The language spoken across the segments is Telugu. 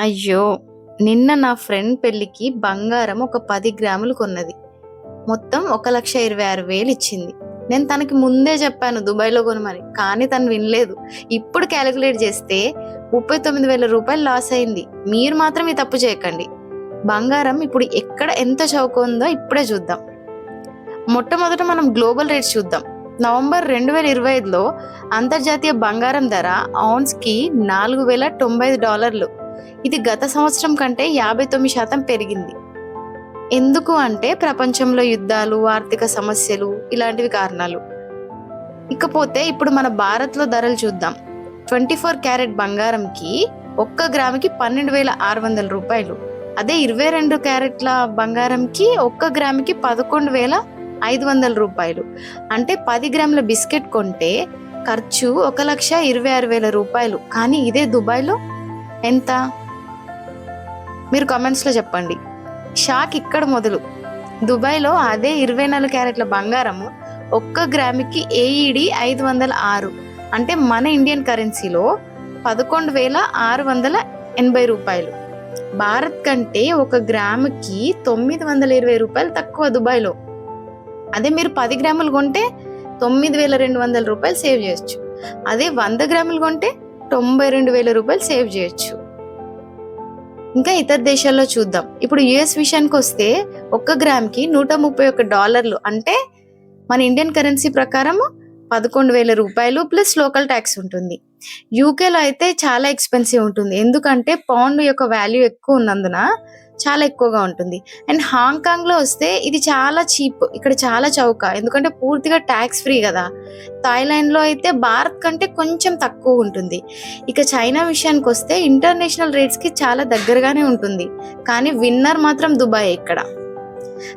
అయ్యో నిన్న నా ఫ్రెండ్ పెళ్ళికి బంగారం ఒక పది గ్రాములు కొన్నది. మొత్తం ఒక లక్ష ఇరవై ఆరు వేలు ఇచ్చింది. నేను తనకి ముందే చెప్పాను దుబాయ్లో కొనమని కానీ తను వినలేదు. ఇప్పుడు క్యాలిక్యులేట్ చేస్తే ముప్పై తొమ్మిది వేల రూపాయలు లాస్ అయింది. మీరు మాత్రం ఈ తప్పు చేయకండి. బంగారం ఇప్పుడు ఎక్కడ ఎంత చౌక ఉందో ఇప్పుడే చూద్దాం. మొట్టమొదట మనం గ్లోబల్ రేట్స్ చూద్దాం. నవంబర్ రెండు వేల ఇరవై ఐదులో అంతర్జాతీయ బంగారం ధర ఔన్స్కి నాలుగు వేల తొంభై ఐదు డాలర్లు. ఇది గత సంవత్సరం కంటే యాభై తొమ్మిది శాతం పెరిగింది. ఎందుకు అంటే ప్రపంచంలో యుద్ధాలు ఆర్థిక సమస్యలు ఇలాంటివి కారణాలు. ఇకపోతే ఇప్పుడు మన భారత్లో ధరలు చూద్దాం. ట్వంటీ ఫోర్ క్యారెట్ బంగారంకి ఒక్క గ్రాముకి పన్నెండు వేల ఆరు వందల రూపాయలు. అదే ఇరవై రెండు క్యారెట్ల బంగారంకి ఒక్క గ్రాముకి పదకొండు వేల ఐదు వందల రూపాయలు. అంటే పది గ్రాముల బిస్కెట్ కొంటే ఖర్చు ఒక లక్ష ఇరవై ఆరు వేల రూపాయలు. కానీ ఇదే దుబాయ్లో ఎంత? మీరు కామెంట్స్లో చెప్పండి. షాక్ ఇక్కడ మొదలు. దుబాయ్లో అదే ఇరవై నాలుగు క్యారెట్ల బంగారము ఒక్క గ్రాముకి ఏఈడి ఐదు వందల ఆరు. అంటే మన ఇండియన్ కరెన్సీలో పదకొండు వేల ఆరు వందల ఎనభై రూపాయలు. భారత్ కంటే ఒక గ్రాముకి తొమ్మిది వందల ఇరవై రూపాయలు తక్కువ దుబాయ్లో. అదే మీరు పది గ్రాములు కొంటే తొమ్మిది వేల రెండు వందల రూపాయలు సేవ్ చేయొచ్చు. అదే వంద గ్రాములు కొంటే తొంభై రెండు వేల రూపాయలు సేవ్ చేయొచ్చు. ఇంకా ఇతర దేశాల్లో చూద్దాం. ఇప్పుడు యుఎస్ విషయానికి వస్తే ఒక్క గ్రామ్కి నూట ముప్పై ఒక్క డాలర్లు అంటే మన ఇండియన్ కరెన్సీ ప్రకారం పదకొండు వేల రూపాయలు ప్లస్ లోకల్ ట్యాక్స్ ఉంటుంది. యూకేలో అయితే చాలా ఎక్స్పెన్సివ్ ఉంటుంది. ఎందుకంటే పౌండ్ యొక్క వాల్యూ ఎక్కువ ఉన్నందున చాలా ఎక్కువగా ఉంటుంది. అండ్ హాంకాంగ్లో వస్తే ఇది చాలా చీప్ ఇక్కడ చాలా చౌక. ఎందుకంటే పూర్తిగా ట్యాక్స్ ఫ్రీ కదా. థాయిలాండ్లో అయితే భారత్ కంటే కొంచెం తక్కువ ఉంటుంది. ఇక చైనా విషయానికి వస్తే ఇంటర్నేషనల్ రేట్స్కి చాలా దగ్గరగానే ఉంటుంది. కానీ విన్నర్ మాత్రం దుబాయ్ ఇక్కడ.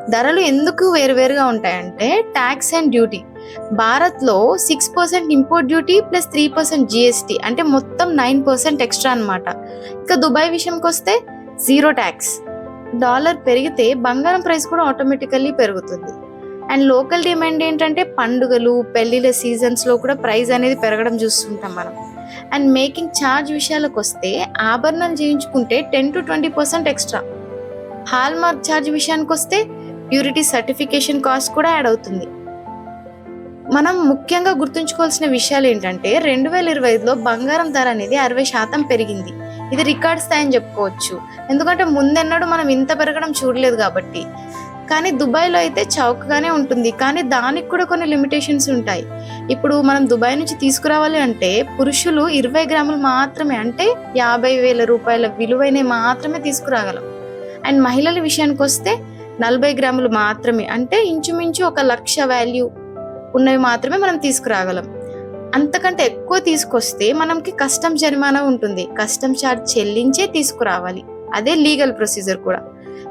ధరలు ఎందుకు వేరువేరుగా ఉంటాయంటే ట్యాక్స్ అండ్ డ్యూటీ భారత్లో six percent import duty plus three percent GST అంటే మొత్తం నైన్ పర్సెంట్ ఎక్స్ట్రా అనమాట ఇక దుబాయ్ విషయంకి వస్తే జీరో ట్యాక్స్ డాలర్ పెరిగితే బంగారం ప్రైస్ కూడా ఆటోమేటికల్లీ పెరుగుతుంది. అండ్ లోకల్ డిమాండ్ ఏంటంటే పండుగలు పెళ్ళిళ్ళ సీజన్స్లో కూడా ప్రైస్ అనేది పెరగడం చూస్తుంటాం మనం. అండ్ మేకింగ్ ఛార్జ్ విషయాలకు వస్తే ఆభరణాలు చేయించుకుంటే ten to twenty percent extra hallmark charge విషయానికి వస్తే ప్యూరిటీ సర్టిఫికేషన్ కాస్ట్ కూడా యాడ్ అవుతుంది. మనం ముఖ్యంగా గుర్తుంచుకోవాల్సిన విషయాలు ఏంటంటే రెండు వేల ఇరవై ఐదులో బంగారం ధర అనేది అరవై శాతం పెరిగింది. ఇది రికార్డ్ స్థాయి అని చెప్పుకోవచ్చు. ఎందుకంటే ముందెన్నడూ మనం ఇంత పెరగడం చూడలేదు కాబట్టి. కానీ దుబాయ్లో అయితే చౌకగానే ఉంటుంది. కానీ దానికి కూడా కొన్ని లిమిటేషన్స్ ఉంటాయి. ఇప్పుడు మనం దుబాయ్ నుంచి తీసుకురావాలి అంటే పురుషులు ఇరవై గ్రాములు మాత్రమే అంటే యాభై వేల రూపాయల విలువైనవి మాత్రమే తీసుకురాగలం. అండ్ మహిళల విషయానికి వస్తే నలభై గ్రాములు మాత్రమే అంటే ఇంచుమించు ఒక లక్ష వాల్యూ ఉన్నవి మాత్రమే మనం తీసుకురాగలం. అంతకంటే ఎక్కువ తీసుకొస్తే మనకి కస్టమ్ జరిమానా ఉంటుంది. కస్టమ్ ఛార్జ్ చెల్లించే తీసుకురావాలి. అదే లీగల్ ప్రొసీజర్ కూడా.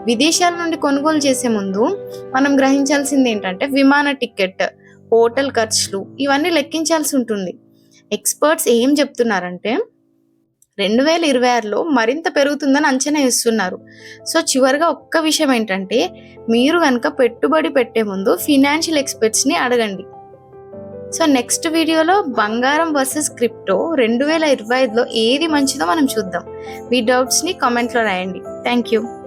విదేశాల నుండి కొనుగోలు చేసే ముందు మనం గ్రహించాల్సింది ఏంటంటే విమాన టికెట్ హోటల్ ఖర్చులు ఇవన్నీ లెక్కించాల్సి ఉంటుంది. ఎక్స్పర్ట్స్ ఏం చెప్తున్నారంటే రెండు వేల ఇరవై ఆరులో మరింత పెరుగుతుందని అంచనా ఇస్తున్నారు సో చివరిగా ఒక్క విషయం ఏంటంటే మీరు కనుక పెట్టుబడి పెట్టే ముందు ఫినాన్షియల్ ఎక్స్పర్ట్స్ని అడగండి. సో నెక్స్ట్ వీడియోలో బంగారం వర్సెస్ క్రిప్టో రెండు వేల ఇరవై ఐదులో ఏది మంచిదో మనం చూద్దాం. మీ డౌట్స్ని కామెంట్లో రాయండి. Thank you